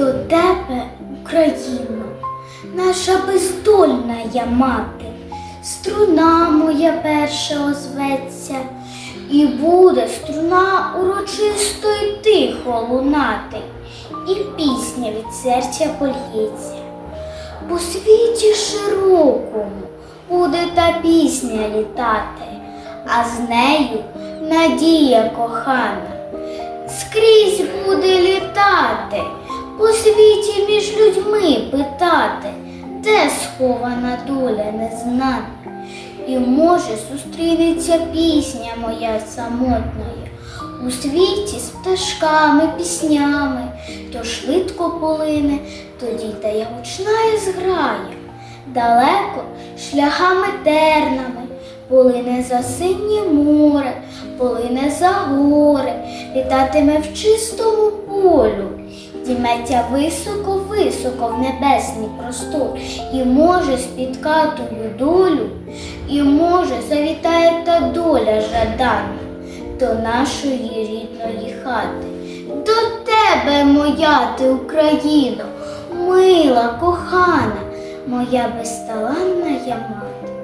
До тебе, Україно, наша бездольна я мати, струна моя перша озветься, і буде струна урочисто й тихо лунати, і пісня від серця польється. По світі широкому буде та пісня літати, а з нею надія кохана. Скрізь буде літати, між питати, де схована доля незнана. І може зустрінеться пісня моя самотною у світі з пташками, піснями, то швидко полине, тоді та я гучна і зграя, далеко шляхами тернами, полине за синє море, полине за гори, літатиме в чистому полю, діметься високо-високо в небесний простор, і може спіткатою долю, і може завітає та доля жадана до нашої рідної хати. До тебе, моя ти Україно, мила, кохана, моя безталанна я мати.